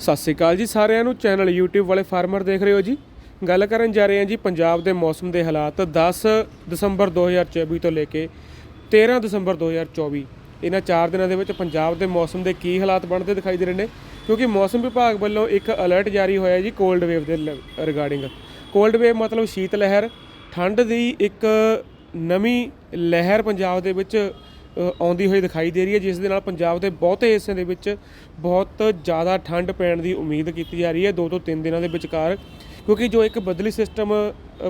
ਸਤਿ ਸ਼੍ਰੀ ਅਕਾਲ ਜੀ ਸਾਰਿਆਂ ਨੂੰ। ਚੈਨਲ YouTube ਵਾਲੇ ਫਾਰਮਰ ਦੇਖ ਰਹੇ ਹੋ ਜੀ। ਗੱਲ ਕਰਨ ਜਾ ਰਹੇ ਹਾਂ ਜੀ ਪੰਜਾਬ ਦੇ ਮੌਸਮ ਦੇ ਹਾਲਾਤ। 10 ਦਸੰਬਰ 2024 ਤੋਂ ਲੈ ਕੇ 13 ਦਸੰਬਰ 2024 ਇਹਨਾਂ 4 ਦਿਨਾਂ ਦੇ ਵਿੱਚ ਪੰਜਾਬ ਦੇ ਮੌਸਮ ਦੇ ਕੀ ਹਾਲਾਤ ਬਣਦੇ ਦਿਖਾਈ ਦੇ ਰਹੇ ਨੇ? ਕਿਉਂਕਿ ਮੌਸਮ ਵਿਭਾਗ ਵੱਲੋਂ ਇੱਕ ਅਲਰਟ ਜਾਰੀ ਹੋਇਆ ਜੀ ਕੋਲਡ ਵੇਵ ਦੇ ਰਿਗਾਰਡਿੰਗ ਕੋਲਡ ਵੇਵ ਮਤਲਬ ਸ਼ੀਤ ਲਹਿਰ ਠੰਡ ਦੀ ਇੱਕ ਨਵੀਂ ਲਹਿਰ ਪੰਜਾਬ ਦੇ ਵਿੱਚ ਆਉਂਦੀ ਹੋਈ ਦਿਖਾਈ ਦੇ ਰਹੀ ਹੈ, ਜਿਸ ਦੇ ਨਾਲ ਪੰਜਾਬ ਦੇ ਬਹੁਤੇ ਹਿੱਸਿਆਂ ਦੇ ਵਿੱਚ ਬਹੁਤ ਜ਼ਿਆਦਾ ਠੰਡ ਪੈਣ ਦੀ ਉਮੀਦ ਕੀਤੀ ਜਾ ਰਹੀ ਹੈ 2 ਤੋਂ 3 ਦਿਨਾਂ ਦੇ ਵਿਚਕਾਰ। ਕਿਉਂਕਿ ਜੋ ਇੱਕ ਬਦਲੀ ਸਿਸਟਮ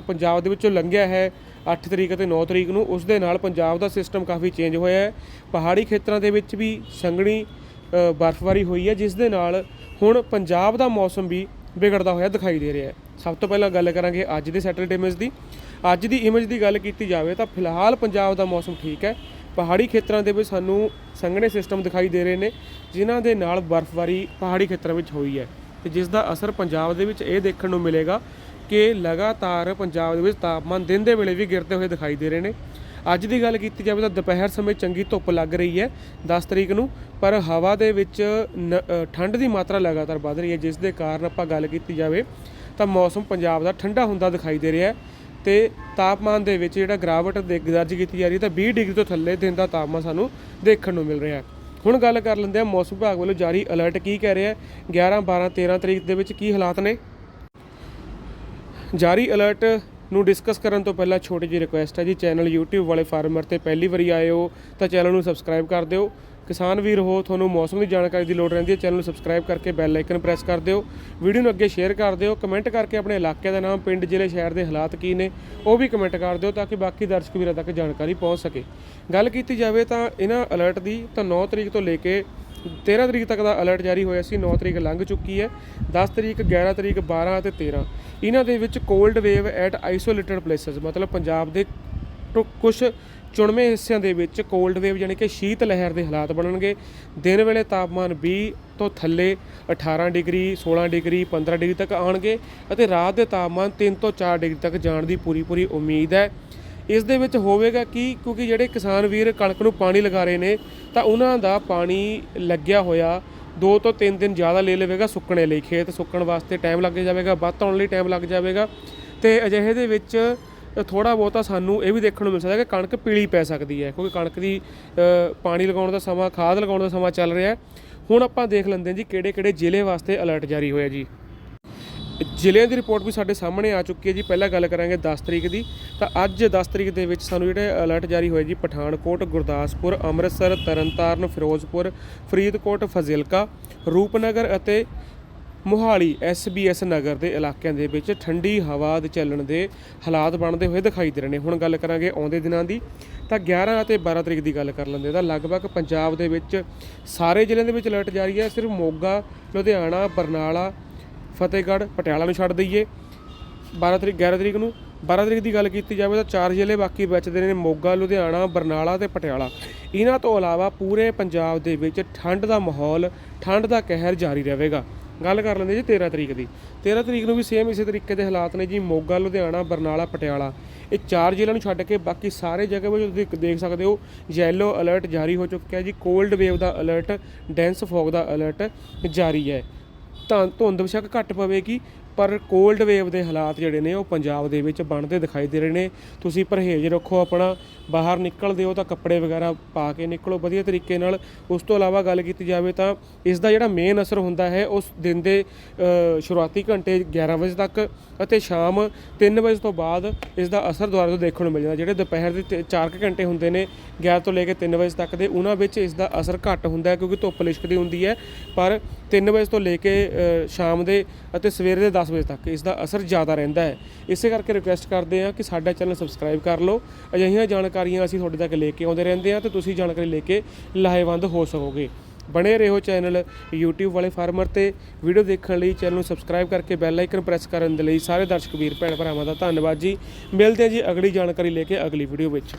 ਪੰਜਾਬ ਦੇ ਵਿੱਚੋਂ ਲੰਘਿਆ ਹੈ 8 ਤਰੀਕ ਅਤੇ 9 ਤਰੀਕ ਨੂੰ, ਉਸ ਦੇ ਨਾਲ ਪੰਜਾਬ ਦਾ ਸਿਸਟਮ ਕਾਫੀ ਚੇਂਜ ਹੋਇਆ ਹੈ। ਪਹਾੜੀ ਖੇਤਰਾਂ ਦੇ ਵਿੱਚ ਵੀ ਸੰਘਣੀ ਬਰਫ਼ਬਾਰੀ ਹੋਈ ਹੈ, ਜਿਸ ਦੇ ਨਾਲ ਹੁਣ ਪੰਜਾਬ ਦਾ ਮੌਸਮ ਵੀ ਵਿਗੜਦਾ ਹੋਇਆ ਦਿਖਾਈ ਦੇ ਰਿਹਾ ਹੈ। ਸਭ ਤੋਂ ਪਹਿਲਾਂ ਗੱਲ ਕਰਾਂਗੇ ਅੱਜ ਦੇ ਸੈਟਰਡੇ ਇਮੇਜ ਦੀ। ਅੱਜ ਦੀ ਇਮੇਜ ਦੀ ਗੱਲ ਕੀਤੀ ਜਾਵੇ ਤਾਂ ਫਿਲਹਾਲ ਪੰਜਾਬ ਦਾ ਮੌਸਮ ਠੀਕ ਹੈ। ਪਹਾੜੀ ਖੇਤਰਾਂ ਦੇ ਵਿੱਚ ਸਾਨੂੰ ਸੰਘਣੇ ਸਿਸਟਮ ਦਿਖਾਈ ਦੇ ਰਹੇ ਨੇ, ਜਿਨ੍ਹਾਂ ਦੇ ਨਾਲ ਬਰਫ਼ਬਾਰੀ ਪਹਾੜੀ ਖੇਤਰਾਂ ਵਿੱਚ ਹੋਈ ਹੈ ਤੇ ਜਿਸ ਦਾ ਅਸਰ ਪੰਜਾਬ ਦੇ ਵਿੱਚ ਇਹ ਦੇਖਣ ਨੂੰ ਮਿਲੇਗਾ ਕਿ ਲਗਾਤਾਰ ਪੰਜਾਬ ਦੇ ਵਿੱਚ ਤਾਪਮਾਨ ਦਿਨ ਦੇ ਵੇਲੇ ਵੀ ਗਿਰਦੇ ਹੋਏ ਦਿਖਾਈ ਦੇ ਰਹੇ ਨੇ। ਅੱਜ ਦੀ ਗੱਲ ਕੀਤੀ ਜਾਵੇ ਤਾਂ ਦੁਪਹਿਰ ਸਮੇਂ ਚੰਗੀ ਧੁੱਪ ਲੱਗ ਰਹੀ ਹੈ 10 ਤਰੀਕ ਨੂੰ, ਪਰ ਹਵਾ ਦੇ ਵਿੱਚ ਨ- ਠੰਡ ਦੀ ਮਾਤਰਾ ਲਗਾਤਾਰ ਵੱਧ ਰਹੀ ਹੈ, ਜਿਸ ਦੇ ਕਾਰਨ ਆਪਾਂ ਗੱਲ ਕੀਤੀ ਜਾਵੇ ਤਾਂ ਮੌਸਮ ਪੰਜਾਬ ਦਾ ਠੰਡਾ ਹੁੰਦਾ ਦਿਖਾਈ ਦੇ ਰਿਹਾ ਹੈ। ਤੇ ਤਾਪਮਾਨ ਦੇ ਵਿੱਚ ਜਿਹੜਾ ਗਰਾਵਟ ਦੇ ਦਰਜ ਕੀਤੀ ਜਾ ਰਹੀ ਹੈ ਤਾਂ 20 ਡਿਗਰੀ ਤੋਂ ਥੱਲੇ ਦਿਨ ਦਾ ਤਾਪਮਾਨ ਸਾਨੂੰ ਦੇਖਣ ਨੂੰ ਮਿਲ ਰਿਹਾ ਹੈ। ਹੁਣ ਗੱਲ ਕਰ ਲੈਂਦੇ ਹਾਂ ਮੌਸਮ ਵਿਭਾਗ ਵੱਲੋਂ ਜਾਰੀ ਅਲਰਟ ਕੀ ਕਹਿ ਰਿਹਾ ਹੈ? 11 12 13 ਤਰੀਕ ਦੇ ਵਿੱਚ ਕੀ ਹਾਲਾਤ ਨੇ? ਜਾਰੀ ਅਲਰਟ ਨੂੰ ਡਿਸਕਸ ਕਰਨ ਤੋਂ ਪਹਿਲਾਂ ਛੋਟੀ ਜਿਹੀ ਰਿਕੁਐਸਟ ਹੈ ਜੀ, ਚੈਨਲ YouTube ਵਾਲੇ ਫਾਰਮਰ ਤੇ ਪਹਿਲੀ ਵਾਰੀ ਆਏ ਹੋ ਤਾਂ ਚੈਨਲ ਨੂੰ ਸਬਸਕ੍ਰਾਈਬ ਕਰ ਦਿਓ। ਕਿਸਾਨ ਵੀਰ ਹੋ, ਤੁਹਾਨੂੰ ਮੌਸਮ ਦੀ ਜਾਣਕਾਰੀ ਦੀ ਲੋੜ ਰਹਿੰਦੀ ਹੈ, ਚੈਨਲ ਨੂੰ ਸਬਸਕ੍ਰਾਈਬ ਕਰਕੇ ਬੈਲ ਆਈਕਨ ਪ੍ਰੈਸ ਕਰ ਦਿਓ। ਵੀਡੀਓ ਨੂੰ ਅੱਗੇ ਸ਼ੇਅਰ ਕਰ ਦਿਓ ਕਮੈਂਟ ਕਰਕੇ ਆਪਣੇ ਇਲਾਕੇ ਦਾ ਨਾਮ, ਪਿੰਡ, ਜ਼ਿਲ੍ਹੇ, ਸ਼ਹਿਰ ਦੇ ਹਾਲਾਤ ਕੀ ਨੇ, ਉਹ ਵੀ ਕਮੈਂਟ ਕਰ ਦਿਓ ਤਾਂ ਕਿ ਬਾਕੀ ਦਰਸ਼ਕ ਵੀਰਾਂ ਤੱਕ ਜਾਣਕਾਰੀ ਪਹੁੰਚ ਸਕੇ। ਗੱਲ ਕੀਤੀ ਜਾਵੇ ਤਾਂ ਇਹਨਾਂ ਅਲਰਟ ਦੀ, ਤਾਂ 9 ਤਰੀਕ ਤੋਂ ਲੈ ਕੇ 13 ਤਰੀਕ ਤੱਕ ਦਾ ਅਲਰਟ ਜਾਰੀ ਹੋਇਆ ਸੀ 9 ਤਰੀਕ ਲੰਘ ਚੁੱਕੀ ਹੈ 10 ਤਰੀਕ 11 ਤਰੀਕ 12 ਅਤੇ 13 ਇਹਨਾਂ ਦੇ ਵਿੱਚ cold wave at isolated places ਮਤਲਬ ਪੰਜਾਬ ਦੇ ਕੁਝ ਚੁਣਵੇਂ ਹਿੱਸਿਆਂ ਦੇ ਵਿੱਚ ਕੋਲਡ ਵੇਵ ਯਾਨੀ ਕਿ ਸ਼ੀਤ ਲਹਿਰ ਦੇ ਹਾਲਾਤ ਬਣਨਗੇ। ਦਿਨ ਵੇਲੇ ਤਾਪਮਾਨ 20 ਤੋਂ ਥੱਲੇ 18 ਡਿਗਰੀ 16 ਡਿਗਰੀ 15 ਡਿਗਰੀ ਤੱਕ ਆਉਣਗੇ ਅਤੇ ਰਾਤ ਦੇ ਤਾਪਮਾਨ 3 ਤੋਂ 4 ਡਿਗਰੀ ਤੱਕ ਜਾਣ ਦੀ ਪੂਰੀ ਪੂਰੀ ਉਮੀਦ ਹੈ। ਇਸ ਦੇ ਵਿੱਚ ਹੋਵੇਗਾ ਕਿ? ਕਿਉਂਕਿ ਜਿਹੜੇ ਕਿਸਾਨ ਵੀਰ ਕਣਕ ਨੂੰ ਪਾਣੀ ਲਗਾ ਰਹੇ ਨੇ, ਤਾਂ ਉਹਨਾਂ ਦਾ ਪਾਣੀ ਲੱਗਿਆ ਹੋਇਆ 2 ਤੋਂ 3 ਦਿਨ ਜ਼ਿਆਦਾ ਲੈ ਲਵੇਗਾ ਸੁੱਕਣੇ ਲਈ। ਖੇਤ ਸੁੱਕਣ ਵਾਸਤੇ ਟਾਈਮ ਲੱਗ ਜਾਵੇਗਾ, ਵੱਧ ਆਉਣ ਲਈ ਟਾਈਮ ਲੱਗ ਜਾਵੇਗਾ। ਤੇ ਅਜਿਹੇ ਦੇ ਵਿੱਚ ਥੋੜਾ ਬਹੁਤਾ ਸਾਨੂੰ ਇਹ ਵੀ ਦੇਖਣ ਨੂੰ ਮਿਲ ਸਕਦਾ ਕਿ ਕਣਕ ਪੀਲੀ ਪੈ ਸਕਦੀ ਹੈ, ਕਿਉਂਕਿ ਕਣਕ ਦੀ ਪਾਣੀ ਲਗਾਉਣ ਦਾ ਸਮਾਂ, ਖਾਦ ਲਗਾਉਣ ਦਾ ਸਮਾਂ ਚੱਲ ਰਿਹਾ ਹੈ। ਹੁਣ ਆਪਾਂ ਦੇਖ ਲੈਂਦੇ ਹਾਂ ਜੀ ਕਿਹੜੇ ਕਿਹੜੇ ਜ਼ਿਲ੍ਹੇ ਵਾਸਤੇ ਅਲਰਟ ਜਾਰੀ ਹੋਇਆ ਜੀ। ਜ਼ਿਲ੍ਹਿਆਂ ਦੀ ਰਿਪੋਰਟ ਵੀ ਸਾਡੇ ਸਾਹਮਣੇ ਆ ਚੁੱਕੀ ਹੈ ਜੀ। ਪਹਿਲਾਂ ਗੱਲ ਕਰਾਂਗੇ 10 ਤਰੀਕ ਦੀ, ਤਾਂ ਅੱਜ 10 ਤਰੀਕ ਦੇ ਵਿੱਚ ਸਾਨੂੰ ਜਿਹੜੇ ਅਲਰਟ ਜਾਰੀ ਹੋਏ ਜੀ, ਪਠਾਨਕੋਟ, ਗੁਰਦਾਸਪੁਰ, ਅੰਮ੍ਰਿਤਸਰ, ਤਰਨਤਾਰਨ, ਫਿਰੋਜ਼ਪੁਰ, ਫਰੀਦਕੋਟ, ਫਜ਼ਿਲਕਾ, ਰੂਪਨਗਰ ਅਤੇ ਮੋਹਾਲੀ ਐਸਬੀਐਸ ਨਗਰ ਦੇ ਇਲਾਕਿਆਂ ਦੇ ਵਿੱਚ ਠੰਡੀ ਹਵਾ ਦੇ ਚੱਲਣ ਦੇ ਹਾਲਾਤ ਬਣਦੇ ਹੋਏ ਦਿਖਾਈ ਦੇ ਰਹੇ ਨੇ। ਹੁਣ ਗੱਲ ਕਰਾਂਗੇ ਆਉਂਦੇ ਦਿਨਾਂ ਦੀ, ਤਾਂ 11 ਅਤੇ 12 ਤਰੀਕ ਦੀ ਗੱਲ ਕਰ ਲੈਂਦੇ ਤਾਂ ਲਗਭਗ ਪੰਜਾਬ ਦੇ ਵਿੱਚ ਸਾਰੇ ਜ਼ਿਲ੍ਹਿਆਂ ਦੇ ਵਿੱਚ ਅਲਰਟ ਜਾਰੀ ਹੈ। ਸਿਰਫ ਮੋਗਾ, ਲੁਧਿਆਣਾ, ਬਰਨਾਲਾ, ਫਤਿਹਗੜ੍ਹ, ਪਟਿਆਲਾ ਨੂੰ ਛੱਡ ਦਈਏ। 12 ਤਰੀਕ 11 ਤਰੀਕ ਨੂੰ 12 ਤਰੀਕ ਦੀ ਗੱਲ ਕੀਤੀ ਜਾਵੇ ਤਾਂ ਚਾਰ ਜ਼ਿਲ੍ਹੇ ਬਾਕੀ ਬਚਦੇ ਨੇ, ਮੋਗਾ, ਲੁਧਿਆਣਾ, ਬਰਨਾਲਾ ਤੇ ਪਟਿਆਲਾ। ਇਹਨਾਂ ਤੋਂ ਇਲਾਵਾ ਪੂਰੇ ਪੰਜਾਬ ਦੇ ਵਿੱਚ ਠੰਡ ਦਾ ਮਾਹੌਲ, ਠੰਡ ਦਾ ਕਹਿਰ ਜਾਰੀ ਰਹੇਗਾ। ਗੱਲ ਕਰ ਲੈਂਦੇ ਜੀ 13 ਤਰੀਕ ਦੀ। 13 ਤਰੀਕ ਨੂੰ ਵੀ ਸੇਮ ਇਸੇ ਤਰੀਕੇ ਦੇ ਹਾਲਾਤ ਨੇ ਜੀ, ਮੋਗਾ, ਲੁਧਿਆਣਾ, ਬਰਨਾਲਾ, ਪਟਿਆਲਾ। ਇਹ ਚਾਰ ਜ਼ਿਲ੍ਹਿਆਂ ਨੂੰ ਛੱਡ ਕੇ ਬਾਕੀ ਸਾਰੇ ਜਗ੍ਹਾ ਵਿੱਚ ਤੁਸੀਂ ਦੇਖ ਸਕਦੇ ਹੋ ਯੈਲੋ ਅਲਰਟ ਜਾਰੀ ਹੋ ਚੁੱਕਿਆ ਜੀ ਕੋਲਡ ਵੇਵ ਦਾ ਅਲਰਟ ਡੈਂਸ ਫੌਗ ਦਾ ਅਲਰਟ ਜਾਰੀ ਹੈ। ਤਾਂ ਧੁੰਦ ਬੇਸ਼ੱਕ ਘੱਟ ਪਵੇਗੀ ਪਰ ਕੋਲਡ ਵੇਵ ਦੇ ਹਾਲਾਤ ਜਿਹੜੇ ਨੇ ਉਹ ਪੰਜਾਬ ਦੇ ਵਿੱਚ ਬਣਦੇ ਦਿਖਾਈ ਦੇ ਰਹੇ ਨੇ। ਤੁਸੀਂ ਪਰਹੇਜ਼ ਰੱਖੋ ਆਪਣਾ, ਬਾਹਰ ਨਿਕਲਦੇ ਹੋ ਤਾਂ ਕੱਪੜੇ ਵਗੈਰਾ ਪਾ ਕੇ ਨਿਕਲੋ ਵਧੀਆ ਤਰੀਕੇ ਨਾਲ। ਉਸ ਤੋਂ ਇਲਾਵਾ ਗੱਲ ਕੀਤੀ ਜਾਵੇ ਤਾਂ ਇਸ ਦਾ ਜਿਹੜਾ ਮੇਨ ਅਸਰ ਹੁੰਦਾ ਹੈ, ਉਸ ਦਿਨ ਦੇ ਸ਼ੁਰੂਆਤੀ ਘੰਟੇ 11 ਵਜੇ ਤੱਕ ਅਤੇ ਸ਼ਾਮ 3 ਵਜੇ ਤੋਂ ਬਾਅਦ ਇਸ ਦਾ ਅਸਰ ਦੁਬਾਰਾ ਤੋਂ ਦੇਖਣ ਨੂੰ ਮਿਲ ਜਾਂਦਾ ਜਿਹੜੇ ਦੁਪਹਿਰ ਦੇ 4 ਘੰਟੇ ਹੁੰਦੇ ਨੇ 11 ਤੋਂ ਲੈ ਕੇ 3 ਵਜੇ ਤੱਕ ਦੇ, ਉਹਨਾਂ ਵਿੱਚ ਇਸ ਦਾ ਅਸਰ ਘੱਟ ਹੁੰਦਾ ਹੈ ਕਿਉਂਕਿ ਧੁੱਪ ਲਿਸ਼ਕਦੀ ਹੁੰਦੀ ਹੈ। ਪਰ 3 ਵਜੇ ਤੋਂ ਲੈ ਕੇ ਸ਼ਾਮ ਦੇ ਅਤੇ ਸਵੇਰੇ ਦੇ 10 ਵਜੇ ਤੱਕ ਇਸ ਦਾ ਅਸਰ ਜ਼ਿਆਦਾ ਰਹਿੰਦਾ ਹੈ। ਇਸੇ ਕਰਕੇ ਰਿਕੁਐਸਟ ਕਰਦੇ ਹਾਂ ਕਿ ਸਾਡਾ ਚੈਨਲ ਸਬਸਕ੍ਰਾਈਬ ਕਰ ਲਓ। ਅਜਿਹੀਆਂ ਜਾਣਕਾਰੀਆਂ ਅਸੀਂ ਤੁਹਾਡੇ ਤੱਕ ਲੈ ਕੇ ਆਉਂਦੇ ਰਹਿੰਦੇ ਹਾਂ ਤੇ ਤੁਸੀਂ ਜਾਣਕਾਰੀ ਲੈ ਕੇ ਲਾਹੇਵੰਦ ਹੋ ਸਕੋਗੇ। ਬਣੇ ਰਹੋ ਚੈਨਲ YouTube ਵਾਲੇ ਫਾਰਮਰ ਤੇ। ਵੀਡੀਓ ਦੇਖਣ ਲਈ ਚੈਨਲ ਨੂੰ ਸਬਸਕ੍ਰਾਈਬ ਕਰਕੇ ਬੈਲ ਆਈਕਨ ਪ੍ਰੈਸ ਕਰਨ ਦੇ ਲਈ ਸਾਰੇ ਦਰਸ਼ਕ ਵੀਰ, ਭੈਣ ਭਰਾਵਾਂ ਦਾ ਧੰਨਵਾਦ ਜੀ। ਮਿਲਦੇ ਹਾਂ ਜੀ ਅਗਲੀ ਜਾਣਕਾਰੀ ਲੈ ਕੇ ਅਗਲੀ ਵੀਡੀਓ ਵਿੱਚ।